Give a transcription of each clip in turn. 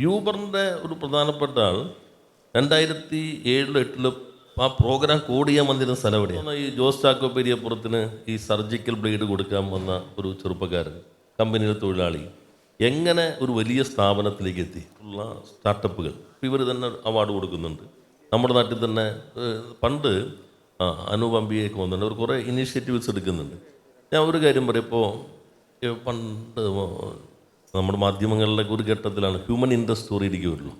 യൂബറിന്റെ ഒരു പ്രധാനപ്പെട്ട ആൾ രണ്ടായിരത്തി ഏഴിലും എട്ടിലും ആ പ്രോഗ്രാം കോഡ് ചെയ്യാൻ വന്നിരുന്ന സ്ഥലം എവിടെയാണ്? ഈ ജോസ് ചാക്കോ പെരിയപ്പുറത്തിന് ഈ സർജിക്കൽ ബ്ലേഡ് കൊടുക്കാൻ വന്ന ഒരു ചെറുപ്പക്കാരൻ കമ്പനിയിലെ തൊഴിലാളി. എങ്ങനെ ഒരു വലിയ സ്ഥാപനത്തിലേക്ക് എത്തി? ഉള്ള സ്റ്റാർട്ടപ്പുകൾ. ഇവർ തന്നെ അവാർഡ് കൊടുക്കുന്നുണ്ട്. നമ്മുടെ നാട്ടിൽ തന്നെ പണ്ട് ആ അനൂപ് വന്നിട്ടുണ്ട്. അവർ കുറേ ഇനീഷ്യേറ്റീവ്സ് എടുക്കുന്നുണ്ട്. ഞാൻ ഒരു കാര്യം പറയാം. ഇപ്പോൾ പണ്ട് നമ്മുടെ മാധ്യമങ്ങളിലൊക്കെ ഒരു ഘട്ടത്തിലാണ്. ഹ്യൂമൻ ഇൻട്രസ്റ്റ് സ്റ്റോറി ഇരിക്കുമല്ലോ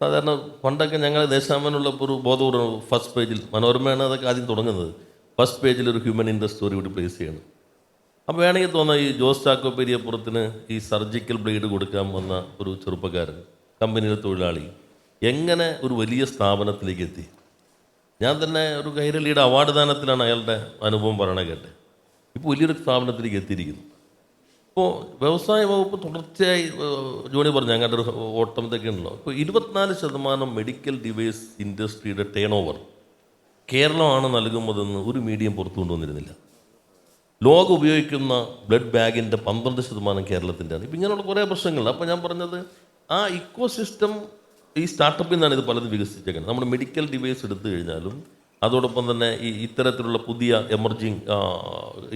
സാധാരണ പണ്ടൊക്കെ ഞങ്ങൾ ദേശാമനുള്ളപ്പോൾ ഒരു ബോധപൂർവം ഫസ്റ്റ് പേജിൽ മനോരമയാണ് അതൊക്കെ ആദ്യം തുടങ്ങുന്നത്. ഫസ്റ്റ് പേജിൽ ഒരു ഹ്യൂമൻ ഇൻട്രസ്റ്റ് സ്റ്റോറി കൂടി പ്ലേസ് ചെയ്യണം. അപ്പോൾ വേണമെങ്കിൽ തോന്നാം ഈ ജോസ് ചാക്കോ പെരിയപ്പുറത്തിന് ഈ സർജിക്കൽ ബ്ലേഡ് കൊടുക്കാൻ വന്ന ഒരു ചെറുപ്പക്കാരൻ കമ്പനിയിലെ തൊഴിലാളി എങ്ങനെ ഒരു വലിയ സ്ഥാപനത്തിലേക്ക് എത്തി? ഞാൻ തന്നെ ഒരു കൈരളിയുടെ അവാർഡ് ദാനത്തിലാണ് അയാളുടെ അനുഭവം പറയണ കേട്ടെ ഇപ്പോൾ വലിയൊരു സ്ഥാപനത്തിലേക്ക് എത്തിയിരിക്കുന്നു. ഇപ്പോൾ വ്യവസായ വകുപ്പ് തുടർച്ചയായി ജോണി പറഞ്ഞു അങ്ങനത്തെ ഒരു ഓട്ടം ഇതൊക്കെ ഉണ്ടല്ലോ ഇപ്പോൾ ഇരുപത്തിനാല് ശതമാനം മെഡിക്കൽ ഡിവൈസ് ഇൻഡസ്ട്രിയുടെ ടേൺ ഓവർ കേരളമാണ് നൽകുന്നതെന്ന് ഒരു മീഡിയം പുറത്തു കൊണ്ടുവന്നിരുന്നില്ല. ലോകം ഉപയോഗിക്കുന്ന ബ്ലഡ് ബാഗിന്റെ പന്ത്രണ്ട് ശതമാനം കേരളത്തിന്റെയാണ് ഇപ്പം ഇങ്ങനെയുള്ള കുറേ പ്രശ്നങ്ങൾ അപ്പോൾ ഞാൻ പറഞ്ഞത് ആ ഇക്കോ സിസ്റ്റം ഈ സ്റ്റാർട്ടപ്പിൽ നിന്നാണ് ഇത് പലതും വികസിച്ചേക്കുന്നത്. നമ്മൾ മെഡിക്കൽ ഡിവൈസ് എടുത്തു കഴിഞ്ഞാലും അതോടൊപ്പം തന്നെ ഈ ഇത്തരത്തിലുള്ള പുതിയ എമർജിങ്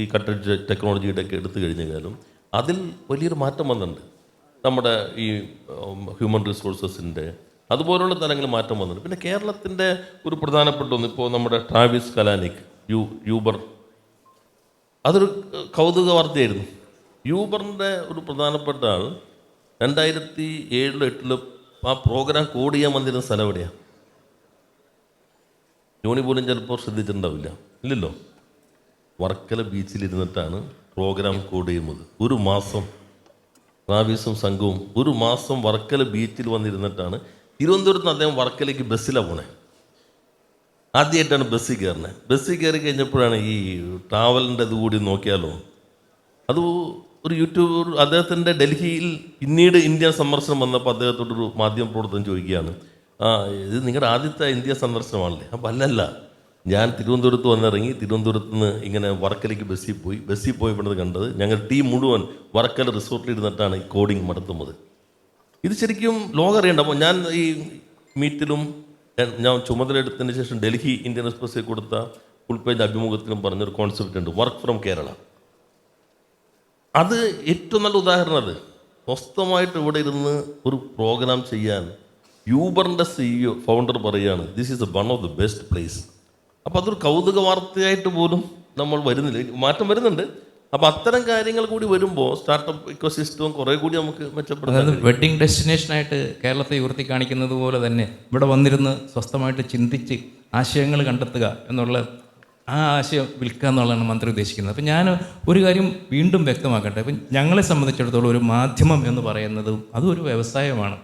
ഈ കട്ടഡ് ടെക്നോളജിയുടെ ഒക്കെ എടുത്തു കഴിഞ്ഞാലും അതിൽ വലിയൊരു മാറ്റം വന്നിട്ടുണ്ട്. നമ്മുടെ ഈ ഹ്യൂമൻ റിസോഴ്സസിന്റെ അതുപോലുള്ള തലങ്ങളിൽ മാറ്റം വന്നിട്ടുണ്ട്. പിന്നെ കേരളത്തിന്റെ ഒരു പ്രധാനപ്പെട്ട ഒന്ന് ഇപ്പോൾ നമ്മുടെ ട്രാവിസ് കലാനിക് യു യൂബർ. അതൊരു കൗതുക വാർത്തയായിരുന്നു. യൂബറിന്റെ ഒരു പ്രധാനപ്പെട്ട ആൾ രണ്ടായിരത്തി ഏഴിലും എട്ടിലും ആ പ്രോഗ്രാം കോഡ് ചെയ്യാൻ വന്നിരുന്ന സ്ഥലം എവിടെയാണ് ജോണി പോലും ചിലപ്പോൾ ശ്രദ്ധിച്ചിട്ടുണ്ടാവില്ല. ഇല്ലല്ലോ? വർക്കല ബീച്ചിലിരുന്നിട്ടാണ് പ്രോഗ്രാം കോഡ് ചെയ്യുന്നത് ഒരു മാസം റാവീസും സംഘവും ഒരു മാസം വർക്കല ബീച്ചിൽ വന്നിരുന്നിട്ടാണ് തിരുവനന്തപുരത്ത് നിന്ന് അദ്ദേഹം വർക്കലേക്ക് ബസ്സിലാണ് പോണേ. ആദ്യമായിട്ടാണ് ബസ്സിൽ കയറുന്നത്. ബസ്സിൽ കയറി കഴിഞ്ഞപ്പോഴാണ് ഈ ട്രാവലിന്റെ ഇത് കൂടി നോക്കിയാലോ? അത് ഒരു യൂട്യൂബർ അദ്ദേഹത്തിന്റെ ഡൽഹിയിൽ പിന്നീട് ഇന്ത്യ സന്ദർശനം വന്നപ്പോൾ അദ്ദേഹത്തോടൊരു മാധ്യമ പ്രവർത്തനം ചോദിക്കുകയാണ് ആ ഇത് നിങ്ങളുടെ ആദ്യത്തെ ഇന്ത്യ സന്ദർശനമാണല്ലേ? അപ്പം അല്ലല്ല. ഞാൻ തിരുവനന്തപുരത്ത് വന്നിറങ്ങി തിരുവനന്തപുരത്ത് നിന്ന് ഇങ്ങനെ വർക്കലയ്ക്ക് ബസ്സിൽ പോയി. ബസ്സിൽ പോയി പോയപ്പോഴത് കണ്ടത് ഞങ്ങൾ ടീം മുഴുവൻ വർക്കല റിസോർട്ടിൽ ഇരുന്നിട്ടാണ് ഈ കോഡിങ് നടത്തുന്നത്. ഇത് ശരിക്കും ലോകം അറിയണ്ട. അപ്പോൾ ഞാൻ ഈ മീറ്റിലും ഞാൻ- ഞാൻ ചുമതലയെടുത്തതിന് ശേഷം ഡൽഹി ഇന്ത്യൻ എക്സ്പ്രസ്സിൽ കൊടുത്ത ഫുൾ പേജ് അഭിമുഖത്തിലും പറഞ്ഞൊരു കോൺസെപ്റ്റ് ഉണ്ട് വർക്ക് ഫ്രം കേരള അത് ഏറ്റവും നല്ല ഉദാഹരണം അത്. സ്വസ്ഥമായിട്ട് ഇവിടെ ഇരുന്ന് ഒരു പ്രോഗ്രാം ചെയ്യാൻ യൂബറിന്റെ സിഇഒ ഫൗണ്ടർ പറയുകയാണ് this is one of the best place അപ്പോൾ അതൊരു കൗതുക വാർത്തയായിട്ട് പോലും നമ്മൾ വരുന്നില്ല. മാറ്റം വരുന്നുണ്ട്. അപ്പൊ അത്തരം കാര്യങ്ങൾ കൂടി വരുമ്പോൾ സ്റ്റാർട്ടപ്പ് ഇക്കോ സിസ്റ്റവും കുറെ കൂടി നമുക്ക് മെച്ചപ്പെടുത്താൻ അതായത് ഡെസ്റ്റിനേഷൻ ആയിട്ട് കേരളത്തെ ഉയർത്തി കാണിക്കുന്നത് പോലെ തന്നെ ഇവിടെ വന്നിരുന്ന് സ്വസ്ഥമായിട്ട് ചിന്തിച്ച് ആശയങ്ങൾ കണ്ടെത്തുക എന്നുള്ള ആ ആശയം വിൽക്കുക എന്നുള്ളതാണ് മന്ത്രി ഉദ്ദേശിക്കുന്നത്. അപ്പം ഞാൻ ഒരു കാര്യം വീണ്ടും വ്യക്തമാക്കട്ടെ. അപ്പം ഞങ്ങളെ സംബന്ധിച്ചിടത്തോളം ഒരു മാധ്യമം എന്ന് പറയുന്നത് അതും ഒരു വ്യവസായമാണ്.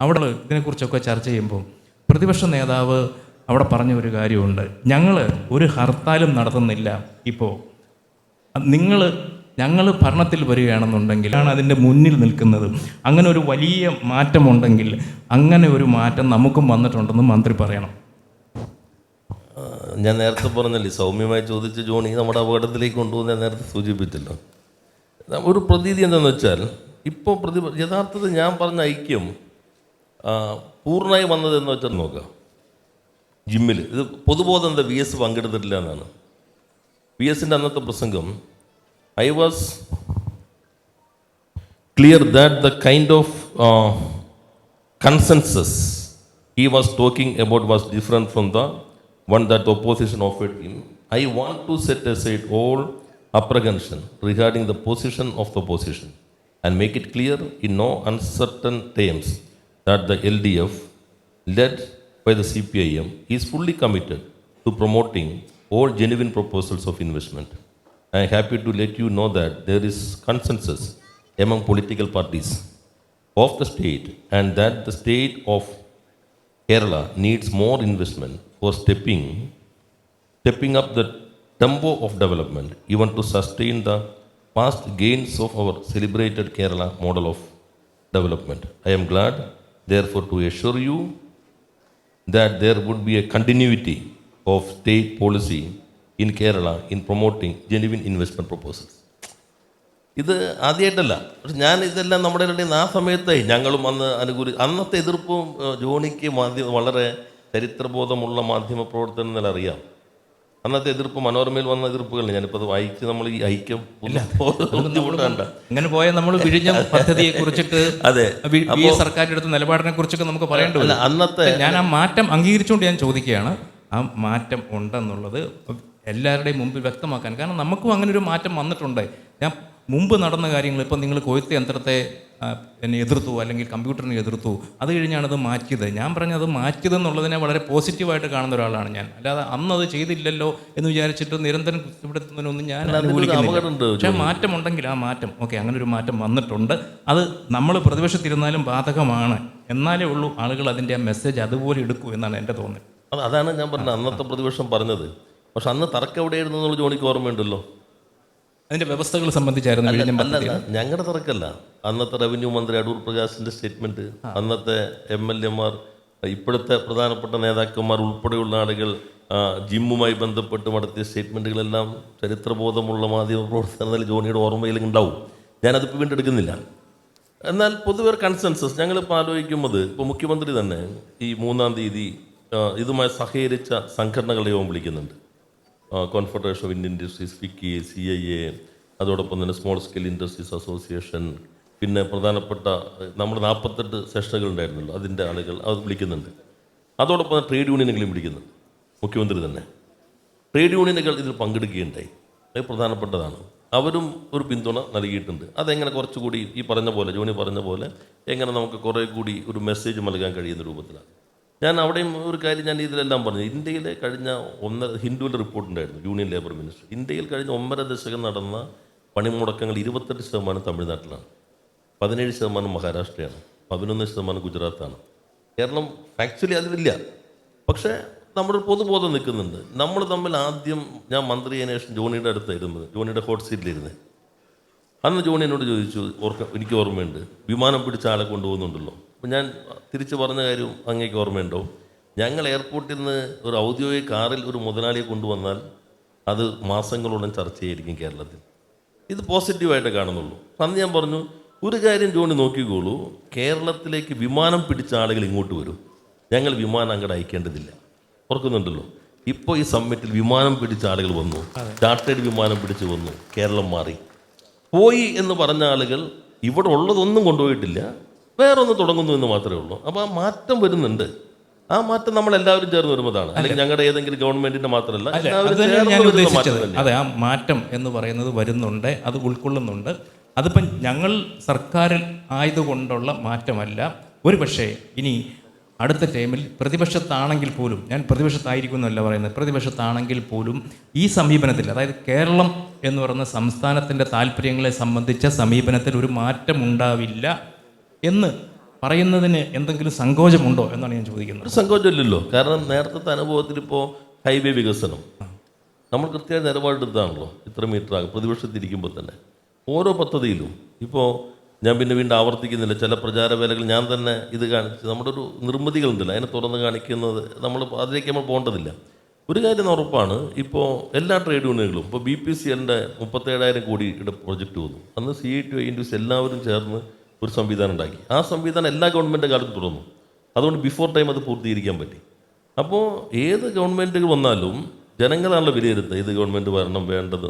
അവിടെ ഇതിനെക്കുറിച്ചൊക്കെ ചർച്ച ചെയ്യുമ്പോൾ പ്രതിപക്ഷ നേതാവ് അവിടെ പറഞ്ഞ ഒരു കാര്യമുണ്ട്. ഞങ്ങൾ ഒരു ഹർത്താലും നടത്തുന്നില്ല ഇപ്പോൾ നിങ്ങൾ ഞങ്ങൾ ഭരണത്തിൽ വരികയാണെന്നുണ്ടെങ്കിൽ ആണ് അതിന്റെ മുന്നിൽ നിൽക്കുന്നത്. അങ്ങനെ ഒരു വലിയ മാറ്റമുണ്ടെങ്കിൽ അങ്ങനെ ഒരു മാറ്റം നമുക്കും വന്നിട്ടുണ്ടെന്ന് മന്ത്രി പറയണം. ഞാൻ നേരത്തെ പറഞ്ഞല്ലേ സൗമ്യമായി ചോദിച്ച ജോണി നമ്മുടെ അപകടത്തിലേക്ക് കൊണ്ടുപോകുന്ന നേരത്തെ സൂചിപ്പിച്ചല്ലോ. ഒരു പ്രതീതി എന്താണെന്ന് വെച്ചാൽ ഇപ്പോൾ പ്രതി യഥാർത്ഥത്തിൽ ഞാൻ പറഞ്ഞ ഐക്യം പൂർണമായി വന്നതെന്ന് വെച്ചാൽ നോക്കാം. ജിമ്മിൽ ഇത് പൊതുബോധം എന്താ വി എസ് പങ്കെടുത്തിട്ടില്ല എന്നാണ് വി എസിന്റെ അന്നത്തെ പ്രസംഗം I was clear that the kind of uh, consensus he was talking about was different from the one that the opposition offered him. I want to set aside all apprehension regarding the position of the opposition and make it clear in no uncertain terms that the LDF, led by the CPIM, is fully committed to promoting all genuine proposals of investment. I am happy to let you know that there is consensus among political parties of the state and that the state of Kerala needs more investment for stepping, stepping up the tempo of development, even to sustain the past gains of our celebrated Kerala model of development. I am glad, therefore, to assure you that there would be a continuity of state policy in Kerala in promoting genuine investment proposals. ഇത് ആദ്യമായിട്ടല്ല പക്ഷെ ഞാൻ ഇതെല്ലാം നമ്മുടെ ഇടയിൽ ആ സമയത്തെ ഞങ്ങളും അന്ന് അനുകൂലി അന്നത്തെ എതിർപ്പും ജോണിക്ക് മാധ്യമ വളരെ ചരിത്രബോധമുള്ള മാധ്യമ പ്രവർത്തനം എന്നല്ല അറിയാം അന്നത്തെ എതിർപ്പ് മനോരമയിൽ വന്ന എതിർപ്പുകൾ ഞാനിപ്പോൾ അത് വായിച്ച് നമ്മൾ ഈ ഐക്യം ബുദ്ധിമുട്ടണ്ട അങ്ങനെ പോയാൽ നമ്മൾ വിഴിഞ്ഞ പദ്ധതിയെ കുറിച്ചിട്ട് അതെ. സർക്കാരിന്റെ സർക്കാരിന്റെ അടുത്ത് നിലപാടിനെ കുറിച്ചൊക്കെ നമുക്ക് പറയേണ്ടത് അന്നത്തെ ഞാൻ ആ മാറ്റം അംഗീകരിച്ചുകൊണ്ട് ഞാൻ ചോദിക്കുകയാണ്. ആ മാറ്റം ഉണ്ടെന്നുള്ളത് എല്ലാവരുടെയും മുമ്പിൽ വ്യക്തമാക്കാൻ. കാരണം നമുക്കും അങ്ങനെ ഒരു മാറ്റം വന്നിട്ടുണ്ട്. ഞാൻ മുമ്പ് നടന്ന കാര്യങ്ങൾ ഇപ്പം നിങ്ങൾ കൊയ്ത്ത് യന്ത്രത്തെ എന്നെ എതിർത്തു അല്ലെങ്കിൽ കമ്പ്യൂട്ടറിനെ എതിർത്തു അത് കഴിഞ്ഞാണ് അത് മാറ്റിയത്. ഞാൻ പറഞ്ഞത് മാറ്റിയതെന്നുള്ളതിനെ വളരെ പോസിറ്റീവായിട്ട് കാണുന്ന ഒരാളാണ് ഞാൻ. അല്ലാതെ അന്ന് അത് ചെയ്തില്ലല്ലോ എന്ന് വിചാരിച്ചിട്ട് നിരന്തരം കുറ്റപ്പെടുത്തുന്നതിനൊന്നും ഞാൻ അനുകൂലിക്കുന്നില്ല. പക്ഷേ മാറ്റമുണ്ടെങ്കിൽ ആ മാറ്റം ഓക്കെ അങ്ങനെ ഒരു മാറ്റം വന്നിട്ടുണ്ട്. അത് നമ്മൾ പ്രതിപക്ഷത്തിരുന്നാലും ബാധകമാണ്. എന്നാലേ ഉള്ളൂ ആളുകൾ അതിന്റെ ആ മെസ്സേജ് അതുപോലെ എടുക്കൂ എന്നാണ് എന്റെ തോന്നൽ. അതാണ് ഞാൻ പറഞ്ഞത്. അന്നത്തെ പ്രതിപക്ഷം പറഞ്ഞത്. പക്ഷെ അന്ന് തർക്കം എവിടെയായിരുന്നു എന്നുള്ള ജോണിക്ക് ഓർമ്മയുണ്ടല്ലോ. അതിന്റെ വ്യവസ്ഥകൾ സംബന്ധിച്ചായിരുന്നു ഞങ്ങളുടെ തിരക്കല്ല. അന്നത്തെ റവന്യൂ മന്ത്രി അടൂർ പ്രകാശിന്റെ സ്റ്റേറ്റ്മെന്റ് അന്നത്തെ എം എൽ എമാർ ഇപ്പോഴത്തെ പ്രധാനപ്പെട്ട നേതാക്കന്മാർ ഉൾപ്പെടെയുള്ള ആളുകൾ ജിമ്മുമായി ബന്ധപ്പെട്ട് നടത്തിയ സ്റ്റേറ്റ്മെന്റുകളെല്ലാം ചരിത്രബോധമുള്ള മാധ്യമ പ്രവർത്തനത്തിൽ ജോണിയുടെ ഓർമ്മയിൽ ഉണ്ടാവും. ഞാനതിപ്പോൾ വീണ്ടും എടുക്കുന്നില്ല. എന്നാൽ പൊതുവെ കൺസെൻസസ് ഞങ്ങളിപ്പോൾ ആലോചിക്കുന്നത് ഇപ്പോൾ മുഖ്യമന്ത്രി തന്നെ ഈ മൂന്നാം തീയതി ഇതുമായി സഹകരിച്ച സംഘടനകളുടെ യോഗം വിളിക്കുന്നുണ്ട്. Confederation of Indian industries FICCI C I A അതോടൊപ്പം തന്നെ സ്മോൾ സ്കെയിൽ ഇൻഡസ്ട്രീസ് അസോസിയേഷൻ പിന്നെ പ്രധാനപ്പെട്ട നമ്മുടെ നാൽപ്പത്തെട്ട് സെഷനുകൾ ഉണ്ടായിരുന്നല്ലോ അതിന്റെ ആളുകൾ അത് വിളിക്കുന്നുണ്ട്. അതോടൊപ്പം തന്നെ ട്രേഡ് യൂണിയനുകളും വിളിക്കുന്നുണ്ട് മുഖ്യമന്ത്രി തന്നെ. ട്രേഡ് യൂണിയനുകൾ ഇതിൽ പങ്കെടുക്കുകയുണ്ടായി അത് പ്രധാനപ്പെട്ടതാണ്. അവരും ഒരു പിന്തുണ നൽകിയിട്ടുണ്ട്. അതെങ്ങനെ കുറച്ചുകൂടി ഈ പറഞ്ഞ പോലെ ജോണി പറഞ്ഞ പോലെ എങ്ങനെ നമുക്ക് കുറേ കൂടി ഒരു മെസ്സേജ് നൽകാൻ കഴിയുന്ന രൂപത്തിലാണ്. ഞാൻ അവിടെയും ഒരു കാര്യം ഞാൻ ഇതിലെല്ലാം പറഞ്ഞു. ഇന്ത്യയിലെ കഴിഞ്ഞ ഒന്നര ഹിന്ദുവിന്റെ റിപ്പോർട്ട് ഉണ്ടായിരുന്നു യൂണിയൻ ലേബർ മിനിസ്റ്റർ ഇന്ത്യയിൽ കഴിഞ്ഞ ഒന്നര ദശകം നടന്ന പണിമുടക്കങ്ങൾ ഇരുപത്തെട്ട് ശതമാനം തമിഴ്നാട്ടിലാണ്. പതിനേഴ് ശതമാനം മഹാരാഷ്ട്രയാണ്. പതിനൊന്ന് ശതമാനം ഗുജറാത്താണ്. കേരളം ആക്ച്വലി അതിലില്ല. പക്ഷേ നമ്മുടെ പൊതുബോധം നിൽക്കുന്നുണ്ട്. നമ്മൾ തമ്മിൽ ആദ്യം ഞാൻ മന്ത്രി ശേഷം ജോണിയുടെ അടുത്തായിരുന്നത് ജോണിയുടെ ഹോട്ട് സീറ്റിലിരുന്ന് അന്ന് ജോണി എന്നോട് ചോദിച്ചു ഓർക്ക എനിക്ക് ഓർമ്മയുണ്ട്. വിമാനം പിടിച്ച ആളെ കൊണ്ടുപോകുന്നുണ്ടല്ലോ. ഞാൻ തിരിച്ചു പറഞ്ഞ കാര്യം അങ്ങേക്ക് ഓർമ്മയുണ്ടോ? ഞങ്ങൾ എയർപോർട്ടിൽ നിന്ന് ഒരു ഔദ്യോഗിക കാറിൽ ഒരു മുതലാളിയെ കൊണ്ടുവന്നാൽ അത് മാസങ്ങളോളം ചർച്ചയായിരിക്കും കേരളത്തിൽ. ഇത് പോസിറ്റീവായിട്ട് കാണുന്നുള്ളൂ. അന്ന് ഞാൻ പറഞ്ഞു ഒരു കാര്യം ജോണി നോക്കിക്കോളൂ. കേരളത്തിലേക്ക് വിമാനം പിടിച്ച ആളുകൾ ഇങ്ങോട്ട് വരും. ഞങ്ങൾ വിമാനം അങ്ങോട്ട് അയക്കേണ്ടതില്ല. ഓർക്കുന്നുണ്ടല്ലോ. ഇപ്പോൾ ഈ സമ്മിറ്റിൽ വിമാനം പിടിച്ച ആളുകൾ വന്നു. ചാർട്ടേഡ് വിമാനം പിടിച്ച് വന്നു. കേരളം മാറി. പോയി എന്ന് പറഞ്ഞ ആളുകൾ ഇവിടെ ഉള്ളതൊന്നും കൊണ്ടുപോയിട്ടില്ല. വേറൊന്ന് തുടങ്ങുന്നു എന്ന് മാത്രമേ ഉള്ളൂ. അപ്പോൾ ആ മാറ്റം വരുന്നുണ്ട്. ആ മാറ്റം നമ്മൾ എല്ലാവരും ചേർന്ന് വരുമ്പോഴാണ്. അല്ലെങ്കിൽ ഞങ്ങളുടെ ഏതെങ്കിലും ഗവൺമെന്റിന്റെ മാത്രമല്ല അത് ആ മാറ്റം എന്ന് പറയുന്നത് വരുന്നുണ്ട് അത് ഉൾക്കൊള്ളുന്നുണ്ട്. അതിപ്പം ഞങ്ങൾ സർക്കാരിൽ ആയതുകൊണ്ടുള്ള മാറ്റമല്ല. ഒരു പക്ഷേ ഇനി അടുത്ത ടൈമിൽ പ്രതിപക്ഷത്താണെങ്കിൽ പോലും ഞാൻ പ്രതിപക്ഷത്തായിരിക്കും എന്നല്ല പറയുന്നത് പ്രതിപക്ഷത്താണെങ്കിൽ പോലും ഈ സമീപനത്തിൽ അതായത് കേരളം എന്ന് പറയുന്ന സംസ്ഥാനത്തിന്റെ താല്പര്യങ്ങളെ സംബന്ധിച്ച സമീപനത്തിൽ ഒരു മാറ്റം ഉണ്ടാവില്ല എന്ന് പറയുന്നതിന് എന്തെങ്കിലും സങ്കോചമുണ്ടോ എന്നാണ് ഞാൻ ചോദിക്കുന്നത്. ഒരു സങ്കോചമില്ലല്ലോ. കാരണം നേരത്തെ അനുഭവത്തിൽ ഇപ്പോൾ ഹൈവേ വികസനം. നമ്മൾ കൃത്യമായി നിലപാടെടുത്താണല്ലോ. ഇത്ര മീറ്റർ ആകും പ്രതിപക്ഷത്തിരിക്കുമ്പോൾ തന്നെ. ഓരോ പദ്ധതിയിലും ഇപ്പോൾ ഞാൻ പിന്നെ വീണ്ടും ആവർത്തിക്കുന്നില്ല. ചില പ്രചാരവേലകൾ ഞാൻ തന്നെ ഇത് കാണിച്ച് നമ്മുടെ ഒരു നിർമ്മിതികളുണ്ടല്ലോ. അതിനെ തുറന്ന് കാണിക്കുന്നത് നമ്മൾ അതിലേക്ക് നമ്മൾ പോകേണ്ടതില്ല. ഒരു കാര്യം ഉറപ്പാണ്. ഇപ്പോൾ എല്ലാ ട്രേഡ് യൂണിയനുകളും ഇപ്പോൾ ബി പി സി എന്റെ മുപ്പത്തേഴായിരം കോടിയുടെ പ്രൊജക്റ്റ് വന്നു. അന്ന് സി ടി ഐ ഇൻഡ്യൂസ് എല്ലാവരും ചേർന്ന് ഒരു സംവിധാനം ഉണ്ടാക്കി. ആ സംവിധാനം എല്ലാ ഗവൺമെന്റ് കാലത്തും തുടർന്നു. അതുകൊണ്ട് ബിഫോർ ടൈം അത് പൂർത്തീകരിക്കാൻ പറ്റി. അപ്പോൾ ഏത് ഗവൺമെന്റുകൾ വന്നാലും ജനങ്ങളാണല്ലോ വിലയിരുത്തുക. ഏത് ഗവൺമെന്റ് വരണം വേണ്ടത്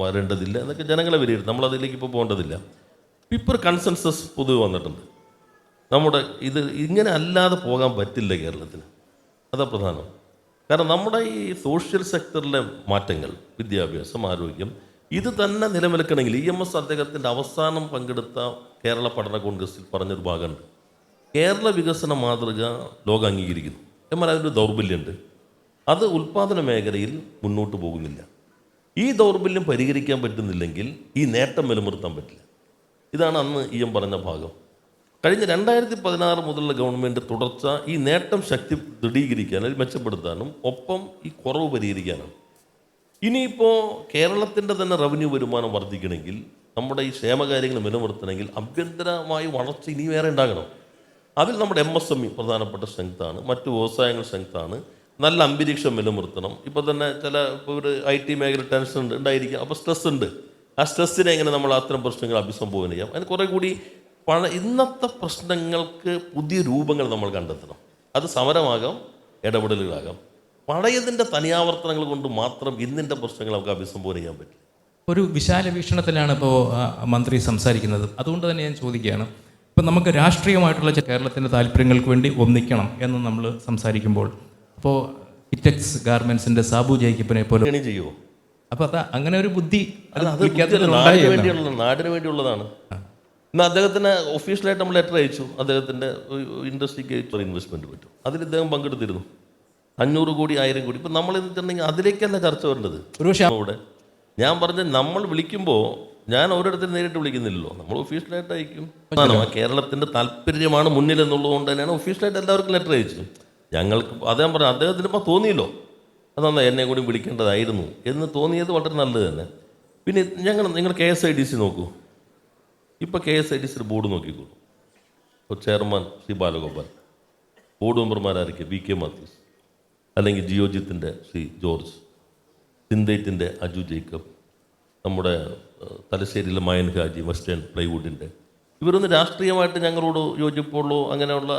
വരേണ്ടതില്ല എന്നൊക്കെ ജനങ്ങളെ വിലയിരുത്തും നമ്മൾ അതിലേക്ക് ഇപ്പോൾ പോകേണ്ടതില്ല. ഇപ്പോൾ ഒരു കൺസെൻസസ് പൊതുവെ വന്നിട്ടുണ്ട്. നമ്മുടെ ഇത് ഇങ്ങനെ അല്ലാതെ പോകാൻ പറ്റില്ല കേരളത്തിന്. അതാ പ്രധാനം. കാരണം നമ്മുടെ ഈ സോഷ്യൽ സെക്ടറിലെ മാറ്റങ്ങൾ വിദ്യാഭ്യാസം ആരോഗ്യം ഇത് തന്നെ നിലനിൽക്കണമെങ്കിൽ ഇ എം എസ് അദ്ദേഹത്തിന്റെ അവസാനം പങ്കെടുത്ത കേരള പഠന കോൺഗ്രസിൽ പറഞ്ഞൊരു ഭാഗമുണ്ട്. കേരള വികസന മാതൃക ലോകം അംഗീകരിക്കുന്നു. എന്നാൽ അതിന്റെ ദൗർബല്യമുണ്ട്. അത് ഉൽപ്പാദന മേഖലയിൽ മുന്നോട്ട് പോകുന്നില്ല. ഈ ദൗർബല്യം പരിഹരിക്കാൻ പറ്റുന്നില്ലെങ്കിൽ ഈ നേട്ടം നിലനിർത്താൻ പറ്റില്ല. ഇതാണ് അന്ന് ഇ എം പറഞ്ഞ ഭാഗം. കഴിഞ്ഞ രണ്ടായിരത്തി പതിനാറ് മുതലുള്ള ഗവൺമെന്റ് തുടർച്ച ഈ നേട്ടം ശക്തി അല്ലെങ്കിൽ മെച്ചപ്പെടുത്താനും ഒപ്പം ഈ കുറവ് പരിഹരിക്കാനാണ്. ഇനിയിപ്പോൾ കേരളത്തിന്റെ തന്നെ റവന്യൂ വരുമാനം വർദ്ധിക്കണമെങ്കിൽ നമ്മുടെ ഈ ക്ഷേമകാര്യങ്ങൾ നിലനിർത്തണമെങ്കിൽ അഭ്യന്തരമായി വളർച്ച ഇനി വേറെ ഉണ്ടാകണം. അതിൽ നമ്മുടെ എം എസ് എം ഇ പ്രധാനപ്പെട്ട സ്ട്രെങ്ത്താണ് മറ്റു വ്യവസായങ്ങൾ സ്ട്രെങ്ത്താണ് നല്ല അന്തരീക്ഷം നിലനിർത്തണം. ഇപ്പോൾ തന്നെ ചില ഇപ്പോൾ ഒരു ഐ ടി മേഖല ടെൻഷൻ ഉണ്ട് ഉണ്ടായിരിക്കാം. അപ്പോൾ സ്ട്രെസ് ഉണ്ട്. ആ സ്ട്രെസ്സിനെ എങ്ങനെ നമ്മൾ അത്തരം പ്രശ്നങ്ങൾ അഭിസംബോധന ചെയ്യാം? അതിന് കുറേ കൂടി പഴ ഇന്നത്തെ പ്രശ്നങ്ങൾക്ക് പുതിയ രൂപങ്ങൾ നമ്മൾ കണ്ടെത്തണം. അത് സമരമാകാം ഇടപെടലുകളാകാം. പഴയതിന്റെ തനിയാവർത്തനങ്ങൾ കൊണ്ട് മാത്രം ഇന്നിന്റെ പ്രശ്നങ്ങൾ നമുക്ക് അഭിസംബോധന ചെയ്യാൻ പറ്റില്ല. ഒരു വിശാല വീക്ഷണത്തിലാണ് ഇപ്പോൾ മന്ത്രി സംസാരിക്കുന്നത്. അതുകൊണ്ട് തന്നെ ഞാൻ ചോദിക്കുകയാണ് ഇപ്പം നമുക്ക് രാഷ്ട്രീയമായിട്ടുള്ള കേരളത്തിന്റെ താല്പര്യങ്ങൾക്ക് വേണ്ടി ഒന്നിക്കണം എന്ന് നമ്മൾ സംസാരിക്കുമ്പോൾ അപ്പോൾ ഇറ്റക്സ് ഗാർമെൻസിന്റെ സാബു ജയിക്കപ്പനെ പോലെ ചെയ്യുമോ അപ്പോൾ അത് അങ്ങനെ ഒരു ബുദ്ധി നാടിന് വേണ്ടിയുള്ള നാടിന് വേണ്ടിയുള്ളതാണ്. ഇന്ന് അദ്ദേഹത്തിന് ഒഫീഷ്യലായിട്ട് നമ്മൾ ലെറ്റർ അയച്ചു അദ്ദേഹത്തിന്റെ ഇൻഡസ്ട്രിക്ക് ഇൻവെസ്റ്റ്മെന്റ് ഇൻവെസ്റ്റ്മെന്റ് പറ്റും. അതിൽ ഇദ്ദേഹം പങ്കെടുത്തിരുന്നു. അഞ്ഞൂറ് കോടി ആയിരം കോടി. ഇപ്പം നമ്മൾ എന്നിട്ടുണ്ടെങ്കിൽ അതിലേക്കല്ല ചർച്ച വരേണ്ടത്? ഇവിടെ ഞാൻ പറഞ്ഞ നമ്മൾ വിളിക്കുമ്പോൾ ഞാൻ ഓരോരുത്തരും നേരിട്ട് വിളിക്കുന്നില്ലല്ലോ. നമ്മൾ ഒഫീഷ്യലായിട്ട് അയക്കും കേരളത്തിന്റെ താല്പര്യമാണ് മുന്നിൽ എന്നുള്ളത് കൊണ്ട് തന്നെയാണ് ഒഫീഷ്യലായിട്ട് എല്ലാവർക്കും ലെറ്റർ അയച്ചു ഞങ്ങൾക്ക് അദ്ദേഹം പറഞ്ഞു അദ്ദേഹത്തിന് ഇപ്പോൾ തോന്നിയല്ലോ. അതാണ് എന്നെ കൂടി വിളിക്കേണ്ടതായിരുന്നു എന്ന് തോന്നിയത് വളരെ നല്ലത് തന്നെ. പിന്നെ ഞങ്ങൾ നിങ്ങൾ K S I D C നോക്കൂ. ഇപ്പോൾ കെ എസ് ഐ ഡി സിയുടെ ബോർഡ് നോക്കിക്കോളൂ. ഇപ്പോൾ ചെയർമാൻ ശ്രീ ബാലഗോപാൽ. ബോർഡ് മെമ്പർമാരായിരിക്കും വി കെ മാത്യൂസ്. അല്ലെങ്കിൽ ജിയോജിത്തിന്റെ ശ്രീ ജോർജ് സിന്തേറ്റിന്റെ അജു ജേക്കബ് നമ്മുടെ തലശ്ശേരിയിലെ മയൻ ഹാജി വെസ്റ്റേൺ പ്ലൈവുഡിന്റെ ഇവരൊന്നും രാഷ്ട്രീയമായിട്ട് ഞങ്ങളോട് യോജിപ്പുള്ളൂ അങ്ങനെയുള്ള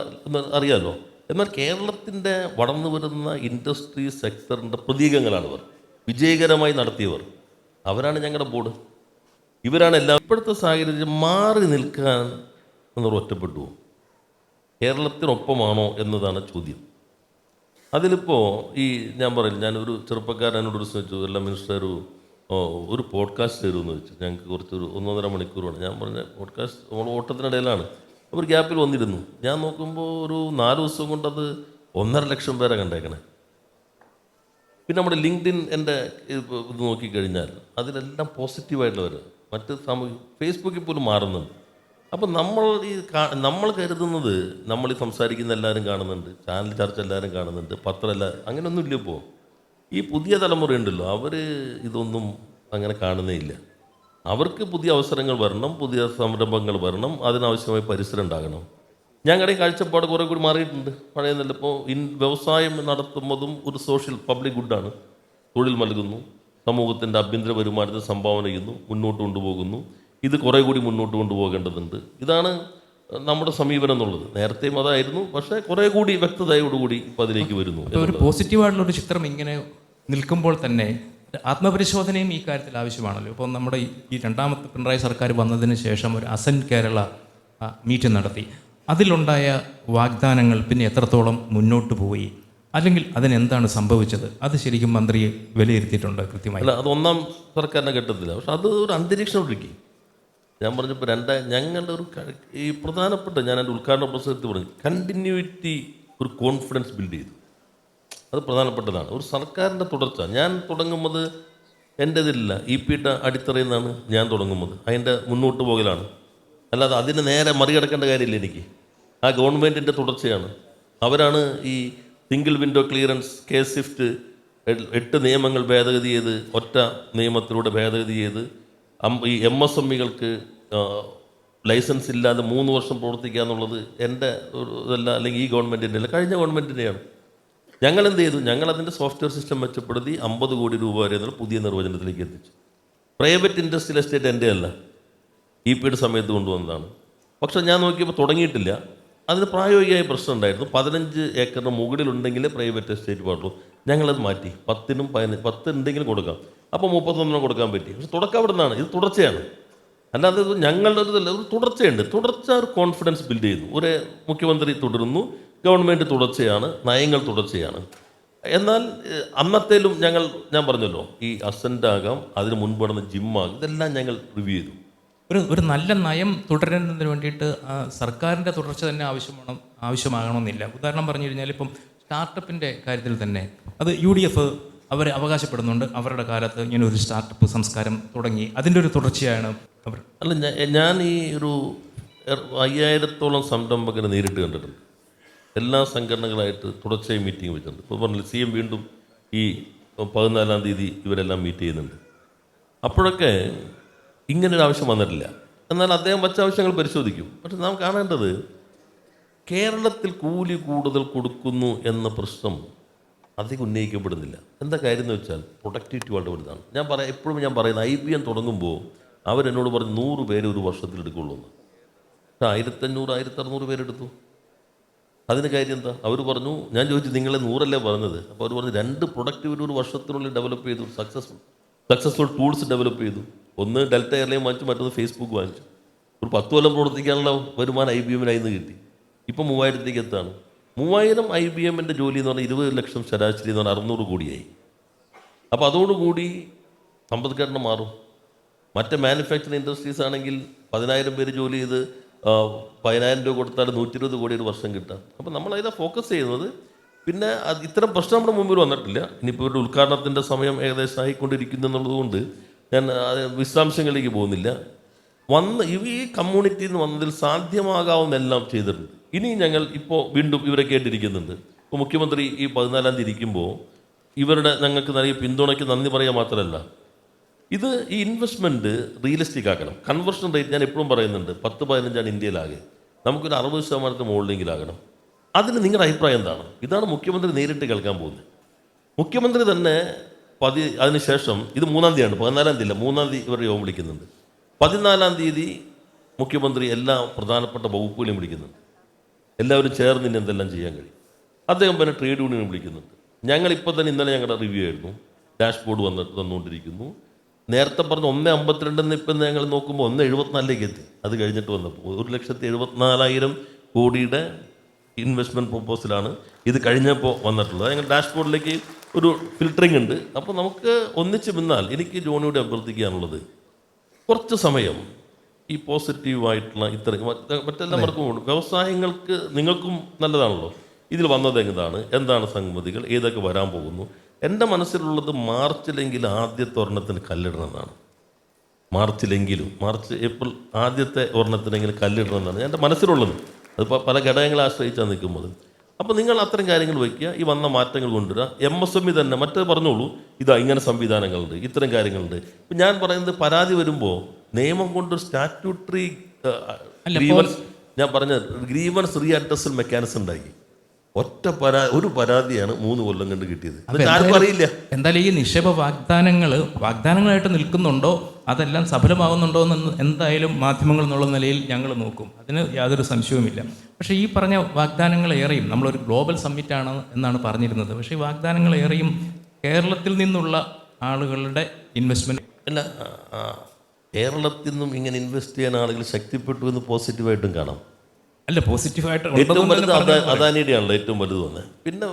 അറിയാലോ? എന്നാൽ കേരളത്തിന്റെ വളർന്നു വരുന്ന ഇൻഡസ്ട്രി സെക്ടറിന്റെ പ്രതീകങ്ങളാണ് ഇവർ വിജയകരമായി നടത്തിയവർ. അവരാണ് ഞങ്ങളുടെ ബോർഡ്. ഇവരാണ് എല്ലാം ഇപ്പോഴത്തെ സാഹചര്യം മാറി നിൽക്കാൻ എന്നവർ ഒറ്റപ്പെട്ടു. കേരളത്തിനൊപ്പമാണോ എന്നതാണ് ചോദ്യം. അതിലിപ്പോൾ ഈ ഞാൻ പറയില്ല ഞാനൊരു ചെറുപ്പക്കാരൻ എന്നോട് ഒരു ചോദിച്ചു എല്ലാ മിനിസ്റ്റർ ഒരു പോഡ്കാസ്റ്റ് തരുമെന്ന് വെച്ചു. ഞങ്ങൾക്ക് കുറച്ചൊരു ഒന്നൊന്നര മണിക്കൂറാണ് ഞാൻ പറഞ്ഞ പോഡ്കാസ്റ്റ് നമ്മൾ ഓട്ടത്തിനിടയിലാണ്. ഒരു ഗ്യാപ്പിൽ വന്നിരുന്നു. ഞാൻ നോക്കുമ്പോൾ ഒരു നാല് ദിവസം കൊണ്ടത് ഒന്നര ലക്ഷം പേരെ കണ്ടേക്കണേ. പിന്നെ നമ്മുടെ ലിങ്ക്ഡിൻ എന്റെ ഇത് നോക്കിക്കഴിഞ്ഞാൽ അതിലെല്ലാം പോസിറ്റീവായിട്ടുള്ളവർ മറ്റ് സാമൂഹ്യ ഫേസ്ബുക്കിൽ പോലും മാറുന്നുണ്ട്. അപ്പം നമ്മൾ ഈ നമ്മൾ കരുതുന്നത് നമ്മൾ ഈ സംസാരിക്കുന്ന എല്ലാവരും കാണുന്നുണ്ട് ചാനൽ ചർച്ച എല്ലാവരും കാണുന്നുണ്ട് പത്രം എല്ലാവരും അങ്ങനെയൊന്നും ഇല്ല ഇപ്പോൾ ഈ പുതിയ തലമുറ ഉണ്ടല്ലോ അവർ ഇതൊന്നും അങ്ങനെ കാണുന്നേ ഇല്ല. അവർക്ക് പുതിയ അവസരങ്ങൾ വരണം പുതിയ സംരംഭങ്ങൾ വരണം അതിനാവശ്യമായ പരിസരം ഉണ്ടാകണം. ഞാൻ കടയിൽ കാഴ്ചപ്പാട് കുറേ കൂടി മാറിയിട്ടുണ്ട്. പഴയ നല്ല ഇപ്പോൾ ഇൻ വ്യവസായം നടത്തുന്നതും ഒരു സോഷ്യൽ പബ്ലിക് ഗുഡാണ് തൊഴിൽ നൽകുന്നു സമൂഹത്തിന്റെ ആഭ്യന്തര വരുമാനത്തിന് സംഭാവന ചെയ്യുന്നു മുന്നോട്ട് കൊണ്ടുപോകുന്നു. ഇത് കുറേ കൂടി മുന്നോട്ട് കൊണ്ടുപോകേണ്ടതുണ്ട്. ഇതാണ് നമ്മുടെ സമീപനം എന്നുള്ളത്. നേരത്തെയും അതായിരുന്നു പക്ഷേ കുറേ കൂടി വ്യക്തതയോടുകൂടി ഇപ്പം അതിലേക്ക് വരുന്നു ഒരു പോസിറ്റീവായിട്ടുള്ള ഒരു ചിത്രം ഇങ്ങനെ നിൽക്കുമ്പോൾ തന്നെ ആത്മപരിശോധനയും ഈ കാര്യത്തിൽ ആവശ്യമാണല്ലോ. ഇപ്പോൾ നമ്മുടെ ഈ- രണ്ടാമത്തെ പിണറായി സർക്കാർ വന്നതിന് ശേഷം ഒരു അസൻ കേരള മീറ്റ് നടത്തി. അതിലുണ്ടായ വാഗ്ദാനങ്ങൾ പിന്നെ എത്രത്തോളം മുന്നോട്ട് പോയി? അല്ലെങ്കിൽ അതിനെന്താണ് സംഭവിച്ചത്? അത് ശരിക്കും മന്ത്രി വിലയിരുത്തിയിട്ടുണ്ട് കൃത്യമായി. അല്ല അത് ഒന്നാം സർക്കാരിന്റെ ഘട്ടത്തില്ല പക്ഷെ അത് ഒരു അന്തരീക്ഷം ഒരുക്കി ഞാൻ പറഞ്ഞപ്പോൾ രണ്ടാ ഞങ്ങളുടെ ഒരു ഈ പ്രധാനപ്പെട്ട ഞാൻ എന്റെ ഉദ്ഘാടന പ്രസംഗത്തിൽ പറഞ്ഞു കണ്ടിന്യൂറ്റി ഒരു കോൺഫിഡൻസ് ബിൽഡ് ചെയ്തു. അത് പ്രധാനപ്പെട്ടതാണ്. ഒരു സർക്കാരിന്റെ തുടർച്ച. ഞാൻ തുടങ്ങുന്നത് എന്റെതില്ല ഇ പിയുടെ അടിത്തറയിൽ നിന്നാണ് ഞാൻ തുടങ്ങുന്നത്. അതിന്റെ മുന്നോട്ട് പോകലാണ്. അല്ലാതെ അതിന് നേരെ മറികടക്കേണ്ട കാര്യമില്ല എനിക്ക്. ആ ഗവൺമെന്റിന്റെ തുടർച്ചയാണ്. അവരാണ് ഈ സിംഗിൾ വിൻഡോ ക്ലിയറൻസ് കേസ് ഷിഫ്റ്റ് എട്ട് നിയമങ്ങൾ ഭേദഗതി ചെയ്ത് ഒറ്റ നിയമത്തിലൂടെ ഭേദഗതി ചെയ്ത് ഈ എം എസ് എം ഇകൾക്ക് ലൈസൻസ് ഇല്ലാതെ മൂന്ന് വർഷം പ്രവർത്തിക്കുക എന്നുള്ളത് എന്റെ ഒരു ഇതല്ല അല്ലെങ്കിൽ ഈ ഗവൺമെന്റിന്റെ അല്ല കഴിഞ്ഞ ഗവൺമെന്റിന്റെയാണ്. ഞങ്ങൾ എന്ത് ചെയ്തു? ഞങ്ങൾ അതിന്റെ സോഫ്റ്റ്വെയർ സിസ്റ്റം മെച്ചപ്പെടുത്തി അമ്പത് കോടി രൂപ വരെ എന്നുള്ള പുതിയ നിർവചനത്തിലേക്ക് എത്തിച്ചു. പ്രൈവറ്റ് ഇൻഡസ്ട്രിയൽ എസ്റ്റേറ്റ് എന്റെ അല്ല. ഇ പിയുടെ സമയത്ത് കൊണ്ടുവന്നതാണ്. പക്ഷേ ഞാൻ നോക്കിയപ്പോൾ തുടങ്ങിയിട്ടില്ല. അതിന് പ്രായോഗികമായ പ്രശ്നം ഉണ്ടായിരുന്നു. പതിനഞ്ച് ഏക്കറിന് മുകളിലുണ്ടെങ്കിലേ പ്രൈവറ്റ് എസ്റ്റേറ്റ് പാടുള്ളൂ. ഞങ്ങളത് മാറ്റി. പത്തിനും പതിനഞ്ച് പത്ത് ഉണ്ടെങ്കിലും കൊടുക്കാം. അപ്പോൾ മുപ്പത്തൊന്നിനും കൊടുക്കാൻ പറ്റി. പക്ഷെ തുടക്കം അവിടെ നിന്നാണ് ഇത് തുടർച്ചയാണ്. അല്ലാതെ ഇത് ഞങ്ങളുടെ ഇതല്ല ഒരു തുടർച്ചയുണ്ട്. തുടർച്ച ഒരു കോൺഫിഡൻസ് ബിൽഡ് ചെയ്യുന്നു ഒരു മുഖ്യമന്ത്രി തുടരുന്നു. ഗവൺമെന്റ് തുടർച്ചയാണ്. നയങ്ങൾ തുടർച്ചയാണ്. എന്നാൽ അന്നത്തേലും ഞങ്ങൾ ഞാൻ പറഞ്ഞല്ലോ ഈ അസന്റ് അതിന് മുൻപ് നടന്ന ജിമ്മാകാം ഇതെല്ലാം ഞങ്ങൾ റിവ്യൂ ചെയ്തു. ഒരു ഒരു നല്ല നയം തുടരുന്നതിന് വേണ്ടിയിട്ട് സർക്കാരിന്റെ തുടർച്ച തന്നെ ആവശ്യമാണ് ആവശ്യമാകണമെന്നില്ല. ഉദാഹരണം പറഞ്ഞു കഴിഞ്ഞാൽ ഇപ്പം സ്റ്റാർട്ടപ്പിന്റെ കാര്യത്തിൽ തന്നെ അത് യു ഡി എഫ് അവർ അവകാശപ്പെടുന്നുണ്ട്. അവരുടെ കാലത്ത് ഇങ്ങനെ ഒരു സ്റ്റാർട്ടപ്പ് സംസ്കാരം തുടങ്ങി. അതിന്റെ ഒരു തുടർച്ചയാണ് അവർ. അല്ല ഞാൻ ഈ ഒരു അയ്യായിരത്തോളം സംരംഭകരെ നേരിട്ട് കണ്ടിട്ടുണ്ട്. എല്ലാ സംഘടനകളായിട്ട് തുടർച്ചയായി മീറ്റിംഗ് വെച്ചിട്ടുണ്ട്. ഇപ്പോൾ പറഞ്ഞില്ല സി എം വീണ്ടും ഈ പതിനാലാം തീയതി ഇവരെല്ലാം മീറ്റ് ചെയ്യുന്നുണ്ട്. അപ്പോഴൊക്കെ ഇങ്ങനൊരു ആവശ്യം വന്നിട്ടില്ല. എന്നാൽ അദ്ദേഹം വച്ച ആവശ്യങ്ങൾ പരിശോധിക്കും. പക്ഷെ നാം കാണേണ്ടത് കേരളത്തിൽ കൂലി കൂടുതൽ കൊടുക്കുന്നു എന്ന പ്രശ്നം അധികം ഉന്നയിക്കപ്പെടുന്നില്ല. എന്താ കാര്യം എന്ന് വെച്ചാൽ പ്രൊഡക്ടിവിറ്റി വളരെ വലുതാണ്. ഞാൻ പറയാം എപ്പോഴും ഞാൻ പറയുന്നത് ഐ ബി എം തുടങ്ങുമ്പോൾ അവരെന്നോട് പറഞ്ഞ് നൂറ് പേര് ഒരു വർഷത്തിൽ എടുക്കുള്ളൂ എന്ന്. പക്ഷേ ആയിരത്തി അറുന്നൂറ് പേരെടുത്തു അതിന് കാര്യം എന്താ? അവർ പറഞ്ഞു ഞാൻ ചോദിച്ചു നിങ്ങളെ നൂറല്ലേ പറഞ്ഞത്? അപ്പോൾ അവർ പറഞ്ഞു രണ്ട് പ്രൊഡക്റ്റ് ഒരു വർഷത്തിനുള്ളിൽ ഡെവലപ്പ് ചെയ്തു സക്സസ്ഫുൾ സക്സസ്ഫുൾ ടൂൾസ് ഡെവലപ്പ് ചെയ്തു. ഒന്ന് ഡെൽറ്റ എയർലൈൻ വാങ്ങിച്ചു മറ്റൊന്ന് ഫേസ്ബുക്ക് വാങ്ങിച്ചു. ഒരു പത്ത് കൊല്ലം പ്രവർത്തിക്കാനുള്ള വരുമാനം ഐ ബി എമ്മിനായി നിന്ന് കിട്ടി. ഇപ്പം മൂവായിരത്തേക്ക് എത്താണ്? മൂവായിരം ഐ ബി എമ്മിന്റെ ജോലി എന്ന് പറഞ്ഞാൽ ഇരുപത് ലക്ഷം ശരാശരി എന്ന് പറഞ്ഞാൽ അറുന്നൂറ് കോടിയായി. അപ്പോൾ അതോടുകൂടി സമ്പദ്ഘടന മാറും. മറ്റ് മാനുഫാക്ചറിങ് ഇൻഡസ്ട്രീസ് ആണെങ്കിൽ പതിനായിരം പേര് ജോലി ചെയ്ത് പതിനായിരം രൂപ കൊടുത്താൽ നൂറ്റി ഇരുപത് കോടി ഒരു വർഷം കിട്ടാം. അപ്പോൾ നമ്മൾ അതിനെ ഫോക്കസ് ചെയ്യുന്നത് പിന്നെ അത് ഇത്തരം പ്രശ്നം നമ്മുടെ മുമ്പിൽ വന്നിട്ടില്ല. ഇനിയിപ്പോൾ ഒരു ഉദ്ഘാടനത്തിന്റെ സമയം ഏകദേശം ആയിക്കൊണ്ടിരിക്കുന്നു എന്നുള്ളതുകൊണ്ട് ഞാൻ വിശദാംശങ്ങളിലേക്ക് പോകുന്നില്ല. വന്ന് ഈ കമ്മ്യൂണിറ്റിയിൽ നിന്ന് വന്നതിൽ സാധ്യമാകാവുന്നെല്ലാം ചെയ്തിട്ടുണ്ട്. ഇനി ഞങ്ങൾ ഇപ്പോൾ വീണ്ടും ഇവരെ കേട്ടിരിക്കുന്നുണ്ട്. ഇപ്പോൾ മുഖ്യമന്ത്രി ഈ പതിനാലാം തീയതി ഇരിക്കുമ്പോൾ ഇവരുടെ ഞങ്ങൾക്ക് നൽകിയ പിന്തുണയ്ക്ക് നന്ദി പറയുക മാത്രമല്ല. ഇത് ഈ ഇൻവെസ്റ്റ്മെന്റ് റിയലിസ്റ്റിക് ആക്കണം. കൺവേർഷൻ റേറ്റ് ഞാൻ എപ്പോഴും പറയുന്നുണ്ട്. പത്ത് പതിനഞ്ചാണ് ഇന്ത്യയിലാകെ. നമുക്കൊരു അറുപത് ശതമാനത്തിന് മുകളിലെങ്കിലാകണം. അതിന് നിങ്ങളുടെ അഭിപ്രായം എന്താണ്? ഇതാണ് മുഖ്യമന്ത്രി നേരിട്ട് കേൾക്കാൻ പോകുന്നത്. മുഖ്യമന്ത്രി തന്നെ പതി അതിനുശേഷം ഇത് മൂന്നാം തീയതിയാണ് പതിനാലാം തീയതി അല്ല മൂന്നാം തീയതി ഇവരുടെ യോഗം വിളിക്കുന്നുണ്ട്. പതിനാലാം തീയതി മുഖ്യമന്ത്രി എല്ലാ പ്രധാനപ്പെട്ട വകുപ്പുകളെയും വിളിക്കുന്നുണ്ട്. എല്ലാവരും ചേർന്ന് ഇനി എന്തെല്ലാം ചെയ്യാൻ കഴിയും? അദ്ദേഹം പിന്നെ ട്രേഡ് യൂണിയൻ വിളിക്കുന്നുണ്ട്. ഞങ്ങളിപ്പോൾ തന്നെ ഇന്നലെ ഞങ്ങളുടെ റിവ്യൂ ആയിരുന്നു. ഡാഷ്ബോർഡ് വന്ന് തന്നുകൊണ്ടിരിക്കുന്നു. നേരത്തെ പറഞ്ഞ ഒന്ന് അമ്പത്തിരണ്ടെന്ന് ഇപ്പം ഞങ്ങൾ നോക്കുമ്പോൾ ഒന്ന് എഴുപത്തിനാലിലേക്ക് എത്തി. അത് കഴിഞ്ഞിട്ട് വന്നപ്പോൾ ഒരു ലക്ഷത്തി എഴുപത്തിനാലായിരം കോടിയുടെ ഇൻവെസ്റ്റ്മെന്റ് പ്രൊപ്പോസലാണ് ഇത് കഴിഞ്ഞപ്പോൾ വന്നിട്ടുള്ളത്. ഞങ്ങൾ ഡാഷ്ബോർഡിലേക്ക് ഒരു ഫിൽറ്ററിംഗ് ഉണ്ട്. അപ്പോൾ നമുക്ക് ഒന്നിച്ച് നിന്നാൽ എനിക്ക് ജോണിയോട് അഭ്യർത്ഥിക്കാനുള്ളത് കുറച്ച് സമയം ഈ പോസിറ്റീവായിട്ടുള്ള ഇത്ര മറ്റ് മറ്റെല്ലാവർക്കും ഉണ്ട്. വ്യവസായങ്ങൾക്ക് നിങ്ങൾക്കും നല്ലതാണല്ലോ. ഇതിൽ വന്നത് എന്താണ് എന്താണ് സംഗതികൾ? ഏതൊക്കെ വരാൻ പോകുന്നു? എന്റെ മനസ്സിലുള്ളത് മാർച്ചിലെങ്കിൽ ആദ്യത്തെ ഒരെണ്ണത്തിന് കല്ലിടണമെന്നാണ്. മാർച്ചിലെങ്കിലും മാർച്ച് ഏപ്രിൽ ആദ്യത്തെ ഒരെണ്ണത്തിനെങ്കിലും കല്ലിടണമെന്നാണ് എന്റെ മനസ്സിലുള്ളത്. അതിപ്പോൾ പല ഘടകങ്ങളെ ആശ്രയിച്ചാണ് നിൽക്കുന്നത്. അപ്പോൾ നിങ്ങൾ അത്തരം കാര്യങ്ങൾ വയ്ക്കുക. ഈ വന്ന മാറ്റങ്ങൾ കൊണ്ടുവരിക. എം എസ് എം ഇ തന്നെ മറ്റേ പറഞ്ഞോളൂ. ഇതാ ഇങ്ങനെ സംവിധാനങ്ങളുണ്ട് ഇത്തരം കാര്യങ്ങളുണ്ട്. ഇപ്പം ഞാൻ പറയുന്നത് പരാതി വരുമ്പോൾ നിയമം കൊണ്ട് സ്റ്റാറ്റ്യൂട്ടറി ഗ്രീവൻസ് ഞാൻ പറഞ്ഞ ഗ്രീവൻസ് റീ അഡ്രസൽ മെക്കാനിസം ഉണ്ടാക്കി. ഒറ്റ പരാ ഒരു പരാതിയാണ് മൂന്ന് കൊല്ലം കണ്ട് കിട്ടിയത്. ആർക്കും അറിയില്ല. എന്തായാലും ഈ നിക്ഷേപ വാഗ്ദാനങ്ങൾ വാഗ്ദാനങ്ങളായിട്ട് നിൽക്കുന്നുണ്ടോ? അതെല്ലാം സഫലമാകുന്നുണ്ടോ എന്ന് എന്തായാലും മാധ്യമങ്ങൾ എന്നുള്ള നിലയിൽ ഞങ്ങൾ നോക്കും. അതിന് യാതൊരു സംശയവുമില്ല. പക്ഷേ ഈ പറഞ്ഞ വാഗ്ദാനങ്ങൾ ഏറെയും നമ്മളൊരു ഗ്ലോബൽ സമ്മിറ്റാണ് എന്നാണ് പറഞ്ഞിരുന്നത്. പക്ഷേ ഈ വാഗ്ദാനങ്ങൾ ഏറെയും കേരളത്തിൽ നിന്നുള്ള ആളുകളുടെ ഇൻവെസ്റ്റ്മെന്റ് അല്ല കേരളത്തിൽ നിന്നും ഇങ്ങനെ ഇൻവെസ്റ്റ് ചെയ്യാൻ ആളുകൾ ശക്തിപ്പെട്ടു എന്ന് പോസിറ്റീവായിട്ടും കാണാം. അല്ല പോസിറ്റീവായിട്ട് ഏറ്റവും വലുത് അദാനിയുടെയാണല്ലോ ഏറ്റവും വലുത് വന്നത് പിന്നെ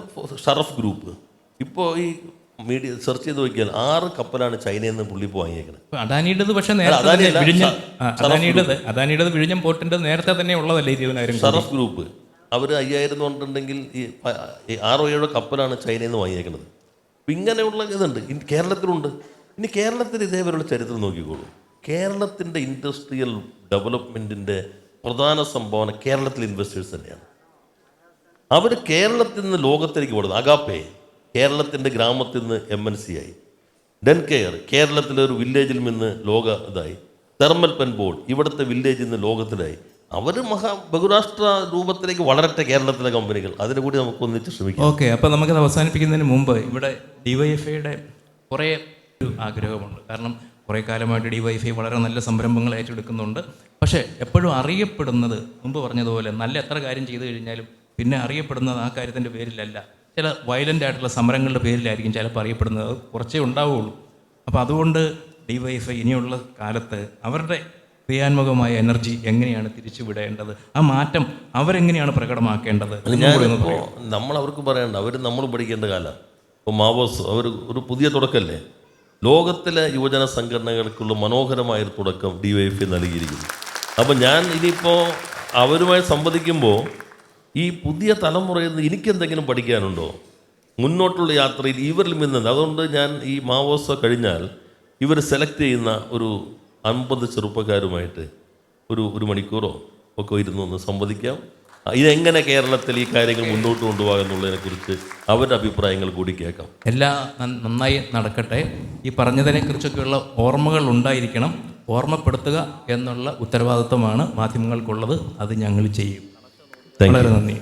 ഷറഫ് ഗ്രൂപ്പ്. ഇപ്പോൾ ഈ മീഡിയ സെർച്ച് ചെയ്ത് നോക്കിയാൽ ആറ് കപ്പലാണ് ചൈനയിൽ നിന്ന് പുള്ളി ഇപ്പോൾ വാങ്ങിയേക്കുന്നത് അദാനിയുടേത് പക്ഷേ നേരത്തെ അദാനിയുടെ വിഴിഞ്ഞം സ- ആ, അദാനിയുടേത് അദാനിയുടേത് വിഴിഞ്ഞം പോർട്ടിന്റെ നേരത്തെ തന്നെ ഉള്ളതല്ലേ ഇരുപതിനായിരം? ഷറഫ് ഗ്രൂപ്പ്. അവർ അയ്യായിരം കൊണ്ടുണ്ടെങ്കിൽ ഈ ഈ ആറോ ഏഴോ കപ്പലാണ് ചൈനയിൽ നിന്ന് വാങ്ങിയേക്കുന്നത് ഇങ്ങനെയുള്ള ഇതുണ്ട്. കേരളത്തിലുണ്ട്. ഇനി കേരളത്തിൽ ഇതേവരെയുള്ള ചരിത്രം നോക്കിക്കോളൂ. കേരളത്തിന്റെ ഇൻഡസ്ട്രിയൽ ഡെവലപ്മെന്റിന്റെ പ്രധാന സംഭാവന കേരളത്തിലെ ഇൻവെസ്റ്റേഴ്സ് തന്നെയാണ്. അവർ കേരളത്തിൽ നിന്ന് ലോകത്തിലേക്ക് കൊടുത്തു അഗാപ്പേ കേരളത്തിന്റെ ഗ്രാമത്തിൽ നിന്ന് എം എൻ സി ആയി. ഡെൻ കെയർ കേരളത്തിലെ ഒരു വില്ലേജിൽ നിന്ന് ലോക ഇതായി. തെർമൽ പെൻ ബോർഡ് ഇവിടുത്തെ വില്ലേജിൽ നിന്ന് ലോകത്തിലായി. അവർ മഹാ ബഹുരാഷ്ട്ര രൂപത്തിലേക്ക് വളരട്ടെ കേരളത്തിലെ കമ്പനികൾ അതിനു കൂടി നമുക്ക് ഒന്നിച്ച് ശ്രമിക്കാം. ഓക്കെ അപ്പോൾ നമുക്കത് അവസാനിപ്പിക്കുന്നതിന് മുമ്പ് ഇവിടെ ഡിവൈഎഫ്ഐയുടെ കുറേ ഒരു ആഗ്രഹമുണ്ട്. കാരണം കുറേ കാലമായിട്ട് ഡി വൈഫൈ വളരെ നല്ല സംരംഭങ്ങൾ ഏറ്റെടുക്കുന്നുണ്ട്. പക്ഷേ എപ്പോഴും അറിയപ്പെടുന്നത് മുമ്പ് പറഞ്ഞതുപോലെ നല്ല എത്ര കാര്യം ചെയ്തു കഴിഞ്ഞാലും പിന്നെ അറിയപ്പെടുന്നത് ആ കാര്യത്തിന്റെ പേരിലല്ല. ചില വയലന്റ് ആയിട്ടുള്ള സമരങ്ങളുടെ പേരിലായിരിക്കും ചിലപ്പോൾ അറിയപ്പെടുന്നത്. കുറച്ചേ ഉണ്ടാവുകയുള്ളൂ അപ്പോൾ അതുകൊണ്ട് ഡി വൈഫൈ ഇനിയുള്ള കാലത്ത് അവരുടെ ക്രിയാത്മകമായ എനർജി എങ്ങനെയാണ് തിരിച്ചുവിടേണ്ടത്? ആ മാറ്റം അവരെങ്ങനെയാണ് പ്രകടമാക്കേണ്ടത്? നമ്മൾ അവർക്ക് പറയേണ്ട അവർ നമ്മൾ പഠിക്കേണ്ട കാലം. ഇപ്പോൾ മാവോസ് അവർ ഒരു പുതിയ തുടക്കമല്ലേ ലോകത്തിലെ യുവജന സംഘടനകൾക്കുള്ള മനോഹരമായൊരു തുടക്കം ഡി വൈ എഫ് നൽകിയിരിക്കുന്നു. അപ്പം ഞാൻ ഇനിയിപ്പോൾ അവരുമായി സംവദിക്കുമ്പോൾ ഈ പുതിയ തലമുറയിൽ നിന്ന് എനിക്കെന്തെങ്കിലും പഠിക്കാനുണ്ടോ? മുന്നോട്ടുള്ള യാത്രയിൽ ഇവരിൽ നിന്ന് അതുകൊണ്ട് ഞാൻ ഈ മാവോസ കഴിഞ്ഞാൽ ഇവർ സെലക്ട് ചെയ്യുന്ന ഒരു അൻപത് ചെറുപ്പക്കാരുമായിട്ട് ഒരു ഒരു മണിക്കൂറോ ഒക്കെ ഇരുന്ന് ഒന്ന് സംവദിക്കാം. ഇതെങ്ങനെ കേരളത്തിൽ ഈ കാര്യങ്ങൾ മുന്നോട്ട് കൊണ്ടുപോകാം എന്നുള്ളതിനെക്കുറിച്ച് അവരുടെ അഭിപ്രായങ്ങൾ കൂടി കേൾക്കാം. എല്ലാം നന്നായി നടക്കട്ടെ. ഈ പറഞ്ഞതിനെക്കുറിച്ചൊക്കെയുള്ള ഓർമ്മകൾ ഉണ്ടായിരിക്കണം. ഓർമ്മപ്പെടുത്തുക എന്നുള്ള ഉത്തരവാദിത്വമാണ് മാധ്യമങ്ങൾക്കുള്ളത്. അത് ഞങ്ങൾ ചെയ്യും. വളരെ നന്ദി.